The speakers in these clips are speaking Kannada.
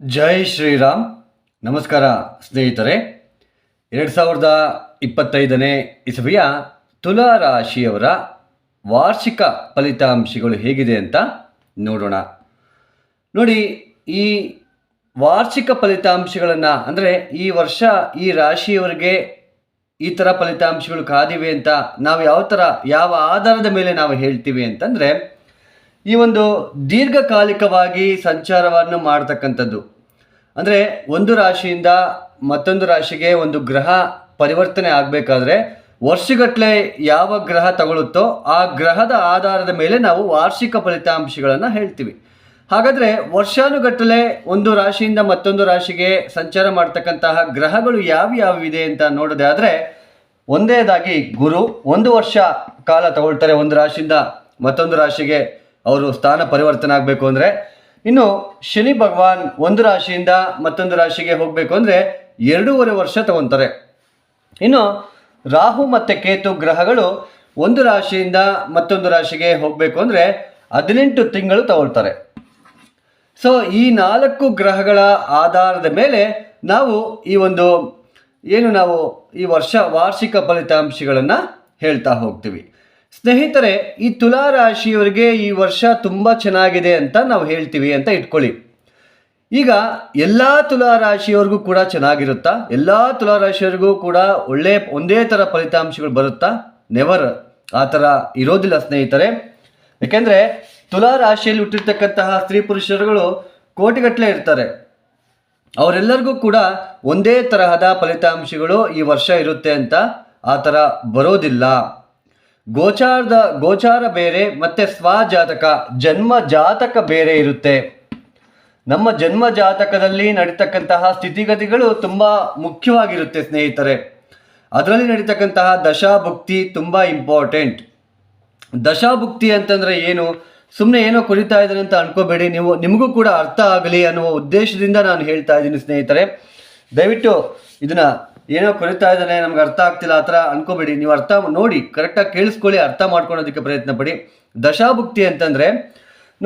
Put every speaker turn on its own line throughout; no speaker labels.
ಜೈ ಶ್ರೀರಾಮ್. ನಮಸ್ಕಾರ ಸ್ನೇಹಿತರೆ. ಎರಡು ಸಾವಿರದ ಇಪ್ಪತ್ತೈದನೇ ಇಸವಿಯ ತುಲಾ ರಾಶಿಯವರ ವಾರ್ಷಿಕ ಫಲಿತಾಂಶಗಳು ಹೇಗಿದೆ ಅಂತ ನೋಡೋಣ. ನೋಡಿ, ಈ ವಾರ್ಷಿಕ ಫಲಿತಾಂಶಗಳನ್ನು ಅಂದರೆ ಈ ವರ್ಷ ಈ ರಾಶಿಯವರಿಗೆ ಈ ಥರ ಫಲಿತಾಂಶಗಳು ಕಾದಿವೆ ಅಂತ ನಾವು ಯಾವ ಥರ ಯಾವ ಆಧಾರದ ಮೇಲೆ ನಾವು ಹೇಳ್ತೀವಿ ಅಂತಂದರೆ ಈ ಒಂದು ದೀರ್ಘಕಾಲಿಕವಾಗಿ ಸಂಚಾರವನ್ನು ಮಾಡ್ತಕ್ಕಂಥದ್ದು. ಅಂದರೆ ಒಂದು ರಾಶಿಯಿಂದ ಮತ್ತೊಂದು ರಾಶಿಗೆ ಒಂದು ಗ್ರಹ ಪರಿವರ್ತನೆ ಆಗಬೇಕಾದ್ರೆ ವರ್ಷಗಟ್ಟಲೆ ಯಾವ ಗ್ರಹ ತಗೊಳುತ್ತೋ ಆ ಗ್ರಹದ ಆಧಾರದ ಮೇಲೆ ನಾವು ವಾರ್ಷಿಕ ಫಲಿತಾಂಶಗಳನ್ನು ಹೇಳ್ತೀವಿ. ಹಾಗಾದರೆ ವರ್ಷಾನುಗಟ್ಟಲೆ ಒಂದು ರಾಶಿಯಿಂದ ಮತ್ತೊಂದು ರಾಶಿಗೆ ಸಂಚಾರ ಮಾಡ್ತಕ್ಕಂತಹ ಗ್ರಹಗಳು ಯಾವ್ಯಾವಿದೆ ಅಂತ ನೋಡೋದಾದರೆ ಒಂದೇದಾಗಿ ಗುರು ಒಂದು ವರ್ಷ ಕಾಲ ತಗೊಳ್ತಾರೆ ಒಂದು ರಾಶಿಯಿಂದ ಮತ್ತೊಂದು ರಾಶಿಗೆ. ಅವರು ಸ್ಥಾನ ಪರಿವರ್ತನೆ ಆಗಬೇಕು ಅಂದರೆ ಇನ್ನು ಶನಿ ಭಗವಾನ್ ಒಂದು ರಾಶಿಯಿಂದ ಮತ್ತೊಂದು ರಾಶಿಗೆ ಹೋಗಬೇಕು ಅಂದರೆ ಎರಡೂವರೆ ವರ್ಷ ತಗೊತಾರೆ. ಇನ್ನು ರಾಹು ಮತ್ತು ಕೇತು ಗ್ರಹಗಳು ಒಂದು ರಾಶಿಯಿಂದ ಮತ್ತೊಂದು ರಾಶಿಗೆ ಹೋಗಬೇಕು ಅಂದರೆ ಹದಿನೆಂಟು ತಿಂಗಳು ತಗೊಳ್ತಾರೆ. ಸೊ ಈ ನಾಲ್ಕು ಗ್ರಹಗಳ ಆಧಾರದ ಮೇಲೆ ನಾವು ಈ ಒಂದು ಏನು ನಾವು ಈ ವರ್ಷ ವಾರ್ಷಿಕ ಫಲಿತಾಂಶಗಳನ್ನು ಹೇಳ್ತಾ ಹೋಗ್ತೀವಿ. ಸ್ನೇಹಿತರೆ, ಈ ತುಲಾ ರಾಶಿಯವರಿಗೆ ಈ ವರ್ಷ ತುಂಬ ಚೆನ್ನಾಗಿದೆ ಅಂತ ನಾವು ಹೇಳ್ತೀವಿ ಅಂತ ಇಟ್ಕೊಳ್ಳಿ. ಈಗ ಎಲ್ಲ ತುಲಾ ರಾಶಿಯವ್ರಿಗೂ ಕೂಡ ಚೆನ್ನಾಗಿರುತ್ತಾ? ಎಲ್ಲ ತುಲಾ ರಾಶಿಯವರಿಗೂ ಕೂಡ ಒಳ್ಳೆ ಒಂದೇ ಥರ ಫಲಿತಾಂಶಗಳು ಬರುತ್ತಾ? ನೆವರ್ ಆ ಥರ ಇರೋದಿಲ್ಲ ಸ್ನೇಹಿತರೆ. ಯಾಕೆಂದರೆ ತುಲಾ ರಾಶಿಯಲ್ಲಿ ಹುಟ್ಟಿರ್ತಕ್ಕಂತಹ ಸ್ತ್ರೀ ಪುರುಷರುಗಳು ಕೋಟಿಗಟ್ಟಲೆ ಇರ್ತಾರೆ. ಅವರೆಲ್ಲರಿಗೂ ಕೂಡ ಒಂದೇ ತರಹದ ಫಲಿತಾಂಶಗಳು ಈ ವರ್ಷ ಇರುತ್ತೆ ಅಂತ ಆ ಥರ ಬರೋದಿಲ್ಲ. ಗೋಚಾರದ, ಗೋಚಾರ ಬೇರೆ, ಮತ್ತು ಸ್ವಜಾತಕ, ಜನ್ಮ ಜಾತಕ ಬೇರೆ ಇರುತ್ತೆ. ನಮ್ಮ ಜನ್ಮ ಜಾತಕದಲ್ಲಿ ನಡೀತಕ್ಕಂತಹ ಸ್ಥಿತಿಗತಿಗಳು ತುಂಬ ಮುಖ್ಯವಾಗಿರುತ್ತೆ, ಸ್ನೇಹಿತರೆ. ಅದರಲ್ಲಿ ನಡೀತಕ್ಕಂತಹ ದಶಾಭುಕ್ತಿ ತುಂಬ ಇಂಪಾರ್ಟೆಂಟ್ ದಶಾಭುಕ್ತಿ ಅಂತಂದರೆ ಏನು? ಸುಮ್ಮನೆ ಏನೋ ಕುರಿತಾ ಇದ್ದೀನಿ ಅಂತ ಅನ್ಕೋಬೇಡಿ. ನೀವು, ನಿಮಗೂ ಕೂಡ ಅರ್ಥ ಆಗಲಿ ಅನ್ನುವ ಉದ್ದೇಶದಿಂದ ನಾನು ಹೇಳ್ತಾ ಇದ್ದೀನಿ, ಸ್ನೇಹಿತರೆ. ದಯವಿಟ್ಟು ಇದನ್ನ ಏನೋ ಕೊರಿತಾ ಇದ್ದಾನೆ, ನಮ್ಗೆ ಅರ್ಥ ಆಗ್ತಿಲ್ಲ, ಆ ಥರ ಅನ್ಕೋಬೇಡಿ. ನೀವು ಅರ್ಥ ನೋಡಿ ಕರೆಕ್ಟಾಗಿ ಕೇಳಿಸ್ಕೊಳ್ಳಿ, ಅರ್ಥ ಮಾಡ್ಕೊಳೋದಕ್ಕೆ ಪ್ರಯತ್ನ ಪಡಿ ದಶಾಭುಕ್ತಿ ಅಂತಂದರೆ,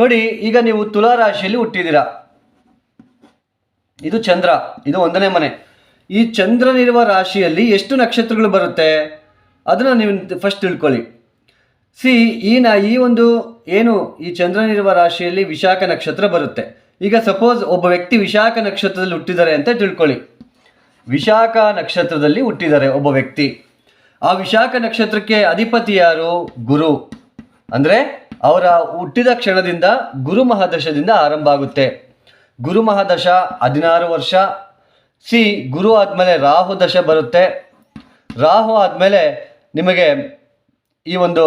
ನೋಡಿ, ಈಗ ನೀವು ತುಲಾ ರಾಶಿಯಲ್ಲಿ ಹುಟ್ಟಿದ್ದೀರಾ. ಇದು ಚಂದ್ರ, ಇದು ಒಂದನೇ ಮನೆ. ಈ ಚಂದ್ರನಿರುವ ರಾಶಿಯಲ್ಲಿ ಎಷ್ಟು ನಕ್ಷತ್ರಗಳು ಬರುತ್ತೆ? ಅದನ್ನು ನೀವು ಫಸ್ಟ್ ತಿಳ್ಕೊಳ್ಳಿ. ಸಿ ಈ ನ ಈ ಒಂದು ಏನು, ಈ ಚಂದ್ರನಿರುವ ರಾಶಿಯಲ್ಲಿ ವಿಶಾಖ ನಕ್ಷತ್ರ ಬರುತ್ತೆ. ಈಗ ಸಪೋಸ್ ಒಬ್ಬ ವ್ಯಕ್ತಿ ವಿಶಾಖ ನಕ್ಷತ್ರದಲ್ಲಿ ಹುಟ್ಟಿದ್ದಾರೆ ಅಂತ ತಿಳ್ಕೊಳ್ಳಿ. ವಿಶಾಖ ನಕ್ಷತ್ರದಲ್ಲಿ ಹುಟ್ಟಿದ್ದಾರೆ ಒಬ್ಬ ವ್ಯಕ್ತಿ. ಆ ವಿಶಾಖ ನಕ್ಷತ್ರಕ್ಕೆ ಅಧಿಪತಿ ಯಾರು? ಗುರು. ಅಂದರೆ ಅವರ ಹುಟ್ಟಿದ ಕ್ಷಣದಿಂದ ಗುರು ಮಹಾದಶದಿಂದ ಆರಂಭ ಆಗುತ್ತೆ. ಗುರು ಮಹಾದಶ ಹದಿನಾರು ವರ್ಷ. ಸಿ, ಗುರು ಆದಮೇಲೆ ರಾಹು ದಶ ಬರುತ್ತೆ. ರಾಹು ಆದಮೇಲೆ ನಿಮಗೆ ಈ ಒಂದು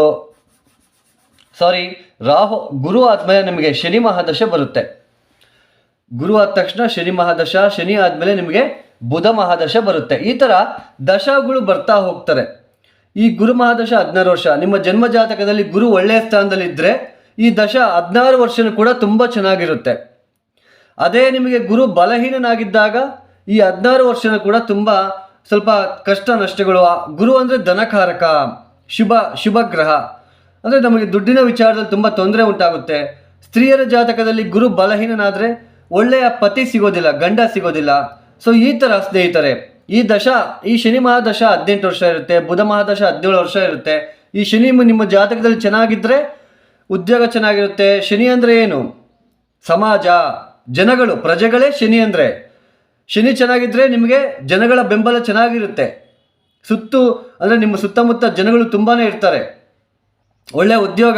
ಸಾರಿ ರಾಹು, ಗುರು ಆದಮೇಲೆ ನಿಮಗೆ ಶನಿ ಮಹಾದಶ ಬರುತ್ತೆ. ಗುರು ಆದ ತಕ್ಷಣ ಶನಿ ಮಹಾದಶ, ಶನಿ ಆದಮೇಲೆ ನಿಮಗೆ ಬುಧ ಮಹಾದಶ ಬರುತ್ತೆ. ಈ ಥರ ದಶಗಳು ಬರ್ತಾ ಹೋಗ್ತಾರೆ ಈ ಗುರು ಮಹಾದಶ ಹದಿನಾರು ವರ್ಷ. ನಿಮ್ಮ ಜನ್ಮ ಜಾತಕದಲ್ಲಿ ಗುರು ಒಳ್ಳೆಯ ಸ್ಥಾನದಲ್ಲಿದ್ದರೆ ಈ ದಶ ಹದಿನಾರು ವರ್ಷನೂ ಕೂಡ ತುಂಬ ಚೆನ್ನಾಗಿರುತ್ತೆ. ಅದೇ ನಿಮಗೆ ಗುರು ಬಲಹೀನನಾಗಿದ್ದಾಗ ಈ ಹದಿನಾರು ವರ್ಷನೂ ಕೂಡ ತುಂಬ ಸ್ವಲ್ಪ ಕಷ್ಟ ನಷ್ಟಗಳು. ಗುರು ಅಂದರೆ ಧನಕಾರಕ, ಶುಭ ಶುಭ ಗ್ರಹ ಅಂದರೆ ನಮಗೆ ದುಡ್ಡಿನ ವಿಚಾರದಲ್ಲಿ ತುಂಬ ತೊಂದರೆ ಉಂಟಾಗುತ್ತೆ. ಸ್ತ್ರೀಯರ ಜಾತಕದಲ್ಲಿ ಗುರು ಬಲಹೀನನಾದರೆ ಒಳ್ಳೆಯ ಪತಿ ಸಿಗೋದಿಲ್ಲ, ಗಂಡ ಸಿಗೋದಿಲ್ಲ. ಸೊ ಈ ಥರ ಸ್ನೇಹಿತರೆ, ಈ ದಶ, ಈ ಶನಿ ಮಹಾದಶ ಹದಿನೆಂಟು ವರ್ಷ ಇರುತ್ತೆ, ಬುಧ ಮಹಾದಶ ಹದಿನೇಳು ವರ್ಷ ಇರುತ್ತೆ. ಈ ಶನಿ ನಿಮ್ಮ ಜಾತಕದಲ್ಲಿ ಚೆನ್ನಾಗಿದ್ದರೆ ಉದ್ಯೋಗ ಚೆನ್ನಾಗಿರುತ್ತೆ. ಶನಿ ಅಂದರೆ ಏನು? ಸಮಾಜ, ಜನಗಳು, ಪ್ರಜೆಗಳೇ ಶನಿ ಅಂದರೆ. ಶನಿ ಚೆನ್ನಾಗಿದ್ದರೆ ನಿಮಗೆ ಜನಗಳ ಬೆಂಬಲ ಚೆನ್ನಾಗಿರುತ್ತೆ. ಸುತ್ತು, ಅಂದರೆ ನಿಮ್ಮ ಸುತ್ತಮುತ್ತ ಜನಗಳು ತುಂಬಾ ಇರ್ತಾರೆ. ಒಳ್ಳೆಯ ಉದ್ಯೋಗ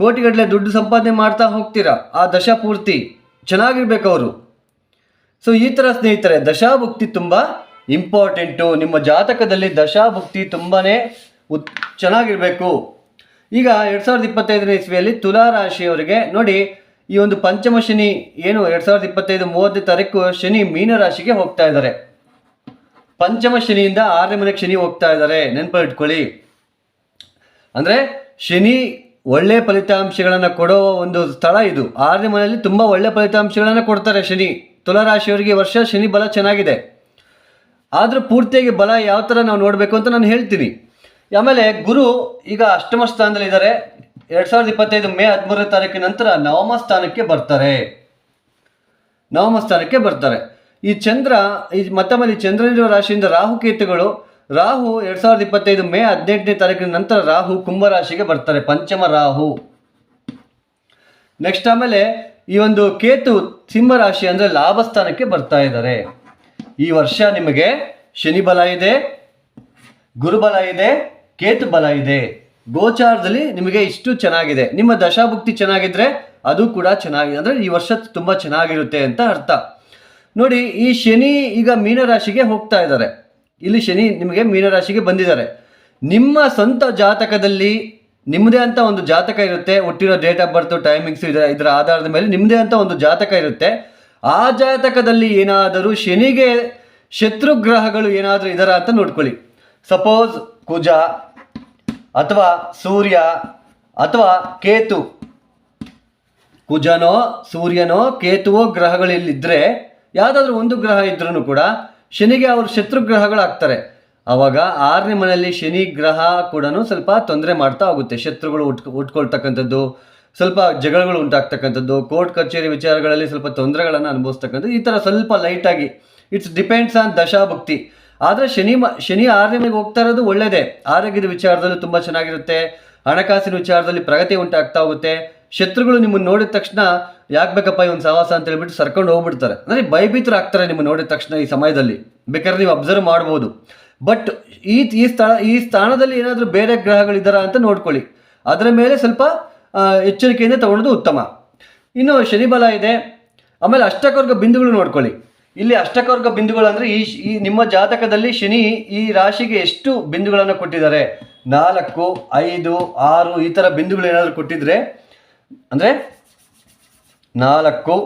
ಕೋಟಿಗಟ್ಟಲೆ ದುಡ್ಡು ಸಂಪಾದನೆ ಮಾಡ್ತಾ ಹೋಗ್ತೀರಾ, ಆ ದಶ ಪೂರ್ತಿ ಚೆನ್ನಾಗಿರ್ಬೇಕು ಅವರು. ಸೊ ಈ ಥರ ಸ್ನೇಹಿತರೆ, ದಶಾಭುಕ್ತಿ ತುಂಬ ಇಂಪಾರ್ಟೆಂಟು ನಿಮ್ಮ ಜಾತಕದಲ್ಲಿ ದಶಾಭುಕ್ತಿ ತುಂಬಾ ಉತ್, ಚೆನ್ನಾಗಿರಬೇಕು. ಈಗ ಎರಡು ಸಾವಿರದ ಇಪ್ಪತ್ತೈದನೇ ಇಸ್ವಿಯಲ್ಲಿ ತುಲಾ ರಾಶಿಯವರಿಗೆ ನೋಡಿ, ಈ ಒಂದು ಪಂಚಮ ಶನಿ ಏನು ಎರಡು ಸಾವಿರದ ಇಪ್ಪತ್ತೈದು ಮೂವತ್ತನೇ ತಾರೀಕು ಶನಿ ಮೀನರಾಶಿಗೆ ಹೋಗ್ತಾ ಇದ್ದಾರೆ. ಪಂಚಮ ಶನಿಯಿಂದ ಆರನೇ ಮನೆಗೆ ಶನಿ ಹೋಗ್ತಾ ಇದ್ದಾರೆ. ನೆನಪಿಟ್ಕೊಳ್ಳಿ ಅಂದರೆ, ಶನಿ ಒಳ್ಳೆ ಫಲಿತಾಂಶಗಳನ್ನು ಕೊಡೋ ಒಂದು ಸ್ಥಳ ಇದು. ಆರನೇ ಮನೆಯಲ್ಲಿ ತುಂಬ ಒಳ್ಳೆ ಫಲಿತಾಂಶಗಳನ್ನು ಕೊಡ್ತಾರೆ ಶನಿ. ತುಲಾರಾಶಿಯವರಿಗೆ ಈ ವರ್ಷ ಶನಿ ಬಲ ಚೆನ್ನಾಗಿದೆ. ಆದರೂ ಪೂರ್ತಿಯಾಗಿ ಬಲ ಯಾವ ಥರ ನಾವು ನೋಡಬೇಕು ಅಂತ ನಾನು ಹೇಳ್ತೀನಿ. ಆಮೇಲೆ ಗುರು ಈಗ ಅಷ್ಟಮ ಸ್ಥಾನದಲ್ಲಿದ್ದಾರೆ ಎರಡು ಸಾವಿರದ ಇಪ್ಪತ್ತೈದು ಮೇ ಹದಿಮೂರನೇ ತಾರೀಕಿನ ನಂತರ ನವಮ ಸ್ಥಾನಕ್ಕೆ ಬರ್ತಾರೆ. ನವಮ ಸ್ಥಾನಕ್ಕೆ ಬರ್ತಾರೆ. ಈ ಚಂದ್ರ, ಈ ಮತ್ತೊಮ್ಮೆ ಈ ಚಂದ್ರನಿರುವ ರಾಶಿಯಿಂದ ರಾಹುಕೇತುಗಳು ರಾಹು ಎರಡ್ ಸಾವಿರದ ಇಪ್ಪತ್ತೈದು ಮೇ ಹದಿನೆಂಟನೇ ತಾರೀಕಿನ ನಂತರ ರಾಹು ಕುಂಭರಾಶಿಗೆ ಬರ್ತಾರೆ. ಪಂಚಮ ರಾಹು. ನೆಕ್ಸ್ಟ್ ಆಮೇಲೆ ಈ ಒಂದು ಕೇತು ಸಿಂಹ ರಾಶಿ ಅಂದ್ರೆ ಲಾಭ ಸ್ಥಾನಕ್ಕೆ ಬರ್ತಾ ಇದ್ದಾರೆ. ಈ ವರ್ಷ ನಿಮಗೆ ಶನಿ ಬಲ ಇದೆ ಗುರುಬಲ ಇದೆ, ಕೇತು ಬಲ ಇದೆ. ಗೋಚಾರದಲ್ಲಿ ನಿಮಗೆ ಇಷ್ಟು ಚೆನ್ನಾಗಿದೆ. ನಿಮ್ಮ ದಶಾಭುಕ್ತಿ ಚೆನ್ನಾಗಿದ್ರೆ ಅದು ಕೂಡ ಚೆನ್ನಾಗಿದೆ. ಅಂದ್ರೆ ಈ ವರ್ಷ ತುಂಬಾ ಚೆನ್ನಾಗಿರುತ್ತೆ ಅಂತ ಅರ್ಥ. ನೋಡಿ, ಈ ಶನಿ ಈಗ ಮೀನರಾಶಿಗೆ ಹೋಗ್ತಾ ಇದ್ದಾರೆ. ಇಲ್ಲಿ ಶನಿ ನಿಮಗೆ ಮೀನರಾಶಿಗೆ ಬಂದಿದ್ದಾರೆ. ನಿಮ್ಮ ಸ್ವಂತ ಜಾತಕದಲ್ಲಿ ನಿಮ್ಮದೇ ಅಂತ ಒಂದು ಜಾತಕ ಇರುತ್ತೆ, ಹುಟ್ಟಿರೋ ಡೇಟ್ ಆಫ್ ಬರ್ತ್ ಟೈಮಿಂಗ್ಸ್ ಇದರ ಇದರ ಆಧಾರದ ಮೇಲೆ ನಿಮ್ಮದೇ ಅಂತ ಒಂದು ಜಾತಕ ಇರುತ್ತೆ. ಆ ಜಾತಕದಲ್ಲಿ ಏನಾದರೂ ಶನಿಗೆ ಶತ್ರು ಗ್ರಹಗಳು ಏನಾದರೂ ಇದರ ಅಂತ ನೋಡ್ಕೊಳ್ಳಿ. ಸಪೋಸ್ ಕುಜ ಅಥವಾ ಸೂರ್ಯ ಅಥವಾ ಕೇತು. ಕುಜನೋ, ಸೂರ್ಯನೋ, ಕೇತುವೋ ಗ್ರಹಗಳಿಲ್ಲಿದ್ದರೆ ಯಾವುದಾದ್ರೂ ಒಂದು ಗ್ರಹ ಇದ್ರೂ ಕೂಡ ಶನಿಗೆ ಅವರು ಶತ್ರು ಗ್ರಹಗಳಾಗ್ತಾರೆ. ಆವಾಗ ಆರನೇ ಮನೆಯಲ್ಲಿ ಶನಿ ಗ್ರಹ ಕೂಡ ಸ್ವಲ್ಪ ತೊಂದರೆ ಮಾಡ್ತಾ ಹೋಗುತ್ತೆ. ಶತ್ರುಗಳು ಉಟ್, ಉಟ್ಕೊಳ್ತಕ್ಕಂಥದ್ದು, ಸ್ವಲ್ಪ ಜಗಳಗಳು ಉಂಟಾಗ್ತಕ್ಕಂಥದ್ದು, ಕೋರ್ಟ್ ಕಚೇರಿ ವಿಚಾರಗಳಲ್ಲಿ ಸ್ವಲ್ಪ ತೊಂದರೆಗಳನ್ನು ಅನುಭವಿಸ್ತಕ್ಕಂಥದ್ದು, ಈ ಥರ ಸ್ವಲ್ಪ ಲೈಟಾಗಿ. ಇಟ್ಸ್ ಡಿಪೆಂಡ್ಸ್ ಆನ್ ದಶಾಭಕ್ತಿ. ಆದರೆ ಶನಿ ಮ, ಶನಿ ಆರನೇ ಮನೆಗೆ ಹೋಗ್ತಾ ಇರೋದು ಒಳ್ಳೆಯದೇ ಆರೋಗ್ಯದ ವಿಚಾರದಲ್ಲೂ ತುಂಬ ಚೆನ್ನಾಗಿರುತ್ತೆ. ಹಣಕಾಸಿನ ವಿಚಾರದಲ್ಲಿ ಪ್ರಗತಿ ಉಂಟಾಗ್ತಾ ಹೋಗುತ್ತೆ. ಶತ್ರುಗಳು ನಿಮ್ಮನ್ನು ನೋಡಿದ ತಕ್ಷಣ, ಯಾಕೆ ಬೇಕಪ್ಪ ಇವನು ಸಹವಾಸ ಅಂತ ಹೇಳ್ಬಿಟ್ಟು ಸರ್ಕೊಂಡು ಹೋಗ್ಬಿಡ್ತಾರೆ. ಅಂದರೆ ಭಯಭೀತರಾಗ್ತಾರೆ ನಿಮ್ಮನ್ನು ನೋಡಿದ ತಕ್ಷಣ ಈ ಸಮಯದಲ್ಲಿ. ಬೇಕಾದ್ರೆ ನೀವು ಅಬ್ಸರ್ವ್ ಮಾಡ್ಬೋದು. ಬಟ್ ಈ ಈ ಸ್ಥಳ, ಈ ಸ್ಥಾನದಲ್ಲಿ ಏನಾದರೂ ಬೇರೆ ಗ್ರಹಗಳಿದ್ದಾರಾ ಅಂತ ನೋಡ್ಕೊಳ್ಳಿ. ಅದರ ಮೇಲೆ ಸ್ವಲ್ಪ ಎಚ್ಚರಿಕೆಯಿಂದ ತಗೊಳ್ಳೋದು ಉತ್ತಮ. ಇನ್ನು ಶನಿಬಲ ಇದೆ. ಆಮೇಲೆ ಅಷ್ಟಕವರ್ಗ ಬಿಂದುಗಳು ನೋಡ್ಕೊಳ್ಳಿ. ಇಲ್ಲಿ ಅಷ್ಟಕವರ್ಗ ಬಿಂದುಗಳು ಅಂದರೆ ಈ ಈ ನಿಮ್ಮ ಜಾತಕದಲ್ಲಿ ಶನಿ ಈ ರಾಶಿಗೆ ಎಷ್ಟು ಬಿಂದುಗಳನ್ನು ಕೊಟ್ಟಿದ್ದಾರೆ? ನಾಲ್ಕು, ಐದು, ಆರು ಈ ಥರ ಬಿಂದುಗಳು ಏನಾದರೂ ಕೊಟ್ಟಿದ್ರೆ, ಅಂದರೆ ನಾಲ್ಕು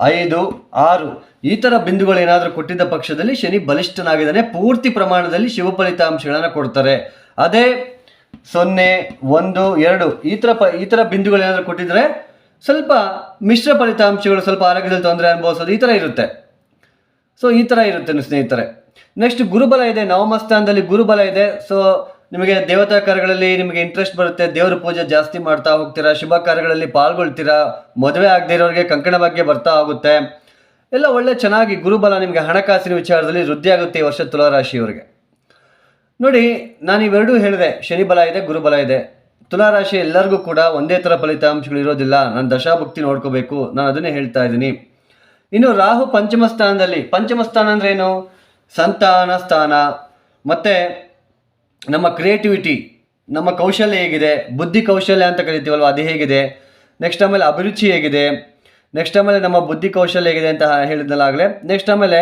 ಐದು, ಆರು. ಈ ಥರ ಬಿಂದುಗಳು ಏನಾದರೂ ಕೊಟ್ಟಿದ್ದ ಪಕ್ಷದಲ್ಲಿ ಶನಿ ಬಲಿಷ್ಠನಾಗಿದ್ದಾನೆ, ಪೂರ್ತಿ ಪ್ರಮಾಣದಲ್ಲಿ ಶಿವ ಫಲಿತಾಂಶಗಳನ್ನು ಕೊಡ್ತಾರೆ. ಅದೇ ಸೊನ್ನೆ, ಒಂದು, ಎರಡು. ಈ ಥರ ಪ, ಈ ಥರ ಬಿಂದುಗಳು ಏನಾದರೂ ಕೊಟ್ಟಿದ್ರೆ ಸ್ವಲ್ಪ ಮಿಶ್ರ ಫಲಿತಾಂಶಗಳು, ಸ್ವಲ್ಪ ಆರೋಗ್ಯದಲ್ಲಿ ತೊಂದರೆ ಅನುಭವಿಸೋದು ಈ ಥರ ಇರುತ್ತೆ. ಸೊ ಈ ಥರ ಇರುತ್ತೆ, ಸ್ನೇಹಿತರೆ. ನೆಕ್ಸ್ಟ್ ಗುರುಬಲ ಇದೆ, ನವಮ ಸ್ಥಾನದಲ್ಲಿ ಗುರುಬಲ ಇದೆ. ಸೊ ನಿಮಗೆ ದೇವತಾ ಕಾರ್ಯಗಳಲ್ಲಿ ನಿಮಗೆ ಇಂಟ್ರೆಸ್ಟ್ ಬರುತ್ತೆ, ದೇವರ ಪೂಜೆ ಜಾಸ್ತಿ ಮಾಡ್ತಾ ಹೋಗ್ತೀರಾ, ಶುಭ ಕಾರ್ಯಗಳಲ್ಲಿ ಪಾಲ್ಗೊಳ್ತೀರಾ, ಮದುವೆ ಆಗದೇ ಇರೋರಿಗೆ ಕಂಕಣ ಬಗ್ಗೆ ಬರ್ತಾ ಹೋಗುತ್ತೆ. ಎಲ್ಲ ಒಳ್ಳೆ ಚೆನ್ನಾಗಿ ಗುರುಬಲ ನಿಮಗೆ ಹಣಕಾಸಿನ ವಿಚಾರದಲ್ಲಿ ವೃದ್ಧಿ ಆಗುತ್ತೆ ಈ ವರ್ಷ ತುಲಾರಾಶಿಯವರಿಗೆ. ನೋಡಿ, ನಾನು ಇವೆರಡೂ ಹೇಳಿದೆ, ಶನಿ ಬಲ ಇದೆ ಗುರುಬಲ ಇದೆ. ತುಲಾರಾಶಿ ಎಲ್ಲರಿಗೂ ಕೂಡ ಒಂದೇ ಥರ ಫಲಿತಾಂಶಗಳು ಇರೋದಿಲ್ಲ. ನಾನು ದಶಾಭಕ್ತಿ ನೋಡ್ಕೋಬೇಕು, ನಾನು ಅದನ್ನೇ ಹೇಳ್ತಾ ಇದ್ದೀನಿ. ಇನ್ನು ರಾಹು ಪಂಚಮ ಸ್ಥಾನದಲ್ಲಿ, ಪಂಚಮ ಸ್ಥಾನ ಅಂದ್ರೆ ಏನು? ಸಂತಾನ ಸ್ಥಾನ. ಮತ್ತೆ ನಮ್ಮ ಕ್ರಿಯೇಟಿವಿಟಿ ನಮ್ಮ ಕೌಶಲ್ಯ ಹೇಗಿದೆ? ಬುದ್ಧಿ ಕೌಶಲ್ಯ ಅಂತ ಕರಿತೀವಲ್ವ, ಅದು ಹೇಗಿದೆ? ನೆಕ್ಸ್ಟ್ ಆಮೇಲೆ ಅಭಿರುಚಿ ಹೇಗಿದೆ? ನೆಕ್ಸ್ಟ್ ಆಮೇಲೆ ನಮ್ಮ ಬುದ್ಧಿ ಕೌಶಲ್ಯ ಹೇಗಿದೆ ಅಂತ ಹೇಳಿದ್ನಲ್ಲಾಗಲೇ ನೆಕ್ಸ್ಟ್ ಆಮೇಲೆ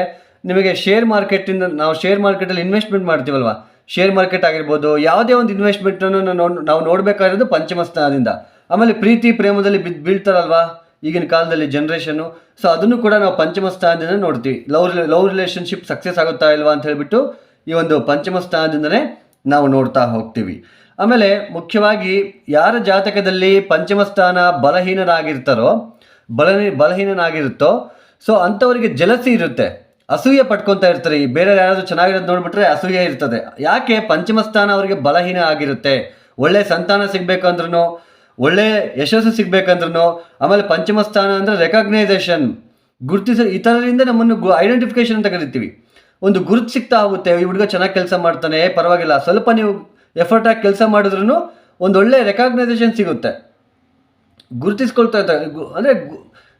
ನಿಮಗೆ ಶೇರ್ ಮಾರ್ಕೆಟಿಂದ ನಾವು ಶೇರ್ ಮಾರ್ಕೆಟಲ್ಲಿ ಇನ್ವೆಸ್ಟ್ಮೆಂಟ್ ಮಾಡ್ತೀವಲ್ವ? ಶೇರ್ ಮಾರ್ಕೆಟ್ ಆಗಿರ್ಬೋದು, ಯಾವುದೇ ಒಂದು ಇನ್ವೆಸ್ಟ್ಮೆಂಟನ್ನು ನೋಡಿ ನಾವು ನೋಡಬೇಕಾಗಿರೋದು ಪಂಚಮ ಸ್ಥಾನದಿಂದ ಆಮೇಲೆ ಪ್ರೀತಿ ಪ್ರೇಮದಲ್ಲಿ ಬಿದ್ದು ಬೀಳ್ತಾರಲ್ವಾ? ಈಗಿನ ಕಾಲದಲ್ಲಿ ಜನ್ರೇಷನ್ನು ಸೊ ಅದನ್ನು ಕೂಡ ನಾವು ಪಂಚಮ ಸ್ಥಾನದಿಂದ ನೋಡ್ತೀವಿ. ಲವ್ ಲವ್ ರಿಲೇಷನ್ಶಿಪ್ ಸಕ್ಸಸ್ ಆಗುತ್ತಾ ಇಲ್ವಾ ಅಂತ ಹೇಳಿಬಿಟ್ಟು ಈ ಒಂದು ಪಂಚಮ ಸ್ಥಾನದಿಂದನೇ ನಾವು ನೋಡ್ತಾ ಹೋಗ್ತೀವಿ. ಆಮೇಲೆ ಮುಖ್ಯವಾಗಿ ಯಾರ ಜಾತಕದಲ್ಲಿ ಪಂಚಮ ಸ್ಥಾನ ಬಲಹೀನರಾಗಿರ್ತಾರೋ ಬಲ ಬಲಹೀನನಾಗಿರುತ್ತೋ, ಸೊ ಅಂಥವರಿಗೆ ಜಲಸಿ ಇರುತ್ತೆ. ಅಸೂಯೆ ಪಟ್ಕೊತಾ ಇರ್ತಾರೆ. ಈ ಬೇರೆ ಯಾರಾದರೂ ಚೆನ್ನಾಗಿರೋದು ನೋಡಿಬಿಟ್ರೆ ಅಸೂಯೆ ಇರ್ತದೆ. ಯಾಕೆ ಪಂಚಮ ಸ್ಥಾನ ಅವರಿಗೆ ಬಲಹೀನ ಆಗಿರುತ್ತೆ? ಒಳ್ಳೆ ಸಂತಾನ ಸಿಗಬೇಕಂದ್ರೂ ಒಳ್ಳೆ ಯಶಸ್ಸು ಸಿಗಬೇಕಂದ್ರೂ ಆಮೇಲೆ ಪಂಚಮ ಸ್ಥಾನ ಅಂದರೆ ರೆಕಗ್ನೈಸೇಷನ್ ಗುರುತಿಸ, ಇತರರಿಂದ ನಮ್ಮನ್ನು ಐಡೆಂಟಿಫಿಕೇಶನ್ ಅಂತ ಕರಿತೀವಿ. ಒಂದು ಗುರುತು ಸಿಗ್ತಾ ಹೋಗುತ್ತೆ, ಈ ಹುಡುಗ ಚೆನ್ನಾಗಿ ಕೆಲಸ ಮಾಡ್ತಾನೆ, ಪರವಾಗಿಲ್ಲ. ಸ್ವಲ್ಪ ನೀವು ಎಫರ್ಟ್ ಆಗಿ ಕೆಲಸ ಮಾಡಿದ್ರೂ ಒಂದು ಒಳ್ಳೆ ರೆಕಗ್ನೈಸೇಷನ್ ಸಿಗುತ್ತೆ. ಗುರುತಿಸ್ಕೊಳ್ತಾ ಇದ್ದಾರೆ. ಅಂದರೆ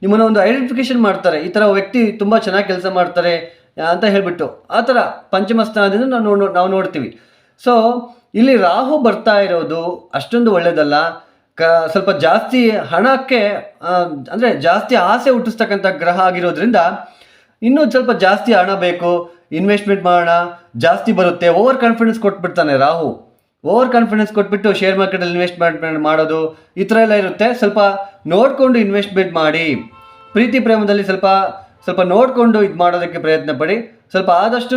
ನಿಮ್ಮನ್ನು ಒಂದು ಐಡೆಂಟಿಫಿಕೇಶನ್ ಮಾಡ್ತಾರೆ. ಈ ಥರ ವ್ಯಕ್ತಿ ತುಂಬ ಚೆನ್ನಾಗಿ ಕೆಲಸ ಮಾಡ್ತಾರೆ ಅಂತ ಹೇಳಿಬಿಟ್ಟು. ಆ ಥರ ಪಂಚಮ ಸ್ಥಾನದಿಂದ ನಾವು ನೋ ನಾವು ನೋಡ್ತೀವಿ. ಸೊ ಇಲ್ಲಿ ರಾಹು ಬರ್ತಾ ಇರೋದು ಅಷ್ಟೊಂದು ಒಳ್ಳೆಯದಲ್ಲ ಕ, ಸ್ವಲ್ಪ ಜಾಸ್ತಿ ಹಣಕ್ಕೆ ಅಂದ್ರೆ ಜಾಸ್ತಿ ಆಸೆ ಹುಟ್ಟಿಸ್ತಕ್ಕಂಥ ಗ್ರಹ ಆಗಿರೋದ್ರಿಂದ ಇನ್ನೂ ಸ್ವಲ್ಪ ಜಾಸ್ತಿ ಹಣ ಬೇಕು. ಇನ್ವೆಸ್ಟ್ಮೆಂಟ್ ಮಾಡೋಣ, ಜಾಸ್ತಿ ಬರುತ್ತೆ ಓವರ್ ಕಾನ್ಫಿಡೆನ್ಸ್ ಕೊಟ್ಬಿಡ್ತಾನೆ ರಾಹು. ಓವರ್ ಕಾನ್ಫಿಡೆನ್ಸ್ ಕೊಟ್ಬಿಟ್ಟು ಶೇರ್ ಮಾರ್ಕೆಟಲ್ಲಿ ಇನ್ವೆಸ್ಟ್ಮೆಂಟ್ ಮಾಡೋದು, ಈ ಥರ ಎಲ್ಲ ಇರುತ್ತೆ. ಸ್ವಲ್ಪ ನೋಡಿಕೊಂಡು ಇನ್ವೆಸ್ಟ್ಮೆಂಟ್ ಮಾಡಿ. ಪ್ರೀತಿ ಪ್ರೇಮದಲ್ಲಿ ಸ್ವಲ್ಪ ಸ್ವಲ್ಪ ನೋಡಿಕೊಂಡು ಇದು ಮಾಡೋದಕ್ಕೆ ಪ್ರಯತ್ನ ಪಡಿ. ಸ್ವಲ್ಪ ಆದಷ್ಟು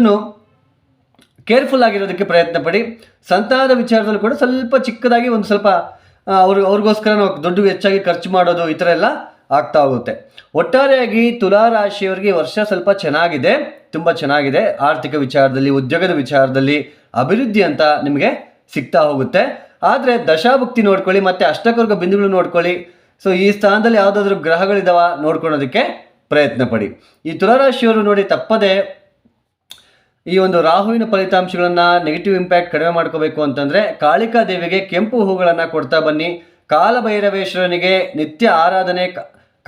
ಕೇರ್ಫುಲ್ ಆಗಿರೋದಕ್ಕೆ ಪ್ರಯತ್ನ ಪಡಿ. ಸಂತಾನದ ವಿಚಾರದಲ್ಲೂ ಕೂಡ ಸ್ವಲ್ಪ ಚಿಕ್ಕದಾಗಿ ಒಂದು ಸ್ವಲ್ಪ ಅವ್ರಿಗೆ ಅವ್ರು ಅವ್ರಿಗೋಸ್ಕರ ದುಡ್ಡು ಹೆಚ್ಚಾಗಿ ಖರ್ಚು ಮಾಡೋದು ಈ ಥರ ಎಲ್ಲ ಆಗ್ತಾ ಹೋಗುತ್ತೆ. ಒಟ್ಟಾರೆಯಾಗಿ ತುಲಾ ರಾಶಿಯವರಿಗೆ ವರ್ಷ ಸ್ವಲ್ಪ ಚೆನ್ನಾಗಿದೆ, ತುಂಬ ಚೆನ್ನಾಗಿದೆ. ಆರ್ಥಿಕ ವಿಚಾರದಲ್ಲಿ, ಉದ್ಯೋಗದ ವಿಚಾರದಲ್ಲಿ ಅಭಿವೃದ್ಧಿ ಅಂತ ನಿಮಗೆ ಸಿಗ್ತಾ ಹೋಗುತ್ತೆ. ಆದರೆ ದಶಾಭುಕ್ತಿ ನೋಡ್ಕೊಳ್ಳಿ, ಮತ್ತು ಅಷ್ಟಕರ್ಗ ಬಿಂದುಗಳು ನೋಡ್ಕೊಳ್ಳಿ. ಸೊ ಈ ಸ್ಥಾನದಲ್ಲಿ ಯಾವುದಾದ್ರೂ ಗ್ರಹಗಳಿದಾವ ನೋಡ್ಕೊಳೋದಕ್ಕೆ ಪ್ರಯತ್ನ ಪಡಿ. ಈ ತುಲಾರಾಶಿಯವರು ನೋಡಿ ತಪ್ಪದೆ ಈ ಒಂದು ರಾಹುವಿನ ಫಲಿತಾಂಶಗಳನ್ನು ನೆಗೆಟಿವ್ ಇಂಪ್ಯಾಕ್ಟ್ ಕಡಿಮೆ ಮಾಡ್ಕೋಬೇಕು ಅಂತಂದರೆ ಕಾಳಿಕಾ ದೇವಿಗೆ ಕೆಂಪು ಹೂಗಳನ್ನು ಕೊಡ್ತಾ ಬನ್ನಿ. ಕಾಲಭೈರವೇಶ್ವರನಿಗೆ ನಿತ್ಯ ಆರಾಧನೆ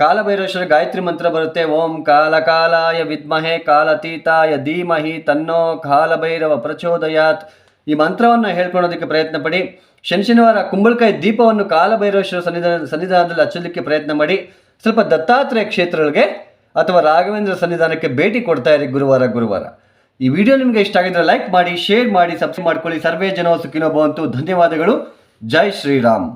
ಕಾಲಭೈರವೇಶ್ವರ ಗಾಯತ್ರಿ ಮಂತ್ರ ಬರುತ್ತೆ, ಓಂ ಕಾಲ ಕಾಲಾಯ ವಿದ್ಮಹೆ ಕಾಲತೀತಾಯ ಧೀಮಹಿ ತನ್ನೋ ಕಾಲಭೈರವ ಪ್ರಚೋದಯಾತ್. ಈ ಮಂತ್ರವನ್ನು ಹೇಳ್ಕೊಳ್ಳೋದಕ್ಕೆ ಪ್ರಯತ್ನ ಪಡಿ ಶನಿ ಶನಿವಾರ ಕುಂಬಳಕಾಯಿ ದೀಪವನ್ನು ಕಾಲಭೈರವೇಶ್ವರ ಸನ್ನಿಧಾನ, ಸನ್ನಿಧಾನದಲ್ಲಿ ಹಚ್ಚಲಿಕ್ಕೆ ಪ್ರಯತ್ನ ಮಾಡಿ. ಸ್ವಲ್ಪ ದತ್ತಾತ್ರೇಯ ಕ್ಷೇತ್ರಗಳಿಗೆ ಅಥವಾ ರಾಘವೇಂದ್ರ ಸನ್ನಿಧಾನಕ್ಕೆ ಭೇಟಿ ಕೊಡ್ತಾ ಇರಿ ಗುರುವಾರ ಗುರುವಾರ. ಈ ವಿಡಿಯೋ ನಿಮಗೆ ಇಷ್ಟ ಆಗಿದ್ರೆ ಲೈಕ್ ಮಾಡಿ, ಶೇರ್ ಮಾಡಿ, ಸಬ್ಸ್ಕ್ರೈಬ್ ಮಾಡ್ಕೊಳ್ಳಿ. ಸರ್ವೇ ಜನ ಸುಖಿನೋ ಭವಂತು ಧನ್ಯವಾದಗಳು. ಜೈ ಶ್ರೀರಾಮ್.